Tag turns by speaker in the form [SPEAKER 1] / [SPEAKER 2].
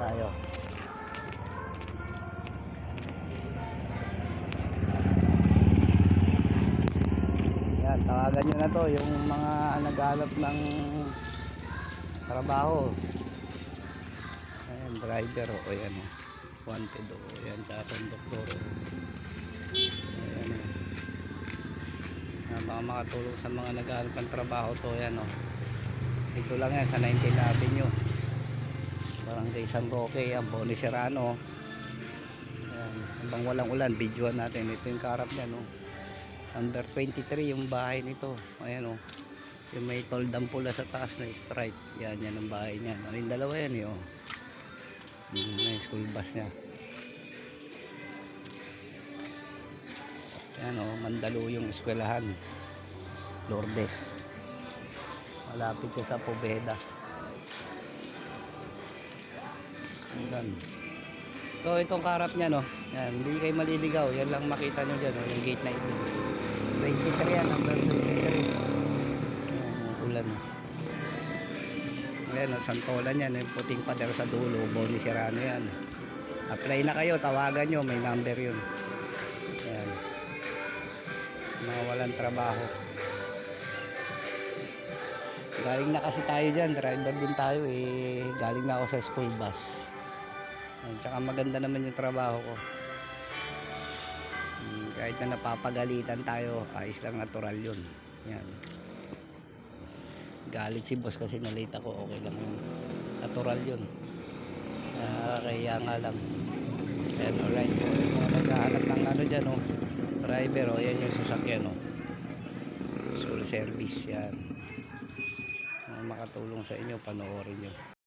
[SPEAKER 1] tayo. Yan, tawagan nyo na to yung mga naghanap ng trabaho. Ayan, driver o, o yan o. Wanted o, yan, tsaka konduktor o. Ayan o. Ah, baka makatulong sa mga naghahanap ng trabaho to, yan o. Dito lang yan, sa 19 Avenue. Barangay San Roque, yan, Boni Serrano. Habang walang ulan, videoan natin. Ito yung karap niya, no. Number 23 yung bahay nito. Ayan o. Yung may toldang pula sa taas na stripe. Yan, yan ang bahay niya. Ano yung dalawa yan eh, oh. Mm, may school bus niya. Yan o, Mandalo yung eskwelahan. Lourdes. Malapit siya sa Pobeda. Yan. So itong karap niya no. Yan, hindi kayo maliligaw. Yan lang makita nyo dyan, no? yung gate na ito. 23 yan, number 23. Yan, ulan. Ayan, no, santolan yan. Yung puting pader sa dulo. Boni Serrano yan. Apply na kayo, tawagan nyo. May number yun. Ayan. Mga walang trabaho. Galing na kasi tayo dyan. Driver din tayo eh. Galing na ako sa school bus. Ayan, tsaka maganda naman yung trabaho ko. Hmm, kahit na napapagalitan tayo, ayos lang natural yun. Yan. Galit si boss kasi nalate ako, okay lang yun. Natural yun. Nakakaya nga lang. Ayan, alright. Mga naghahanap ng ano dyan, oh. Driver, oh. Yan yung sasakyan, oh. Full service, yan. Mga makatulong sa inyo, panoorin nyo.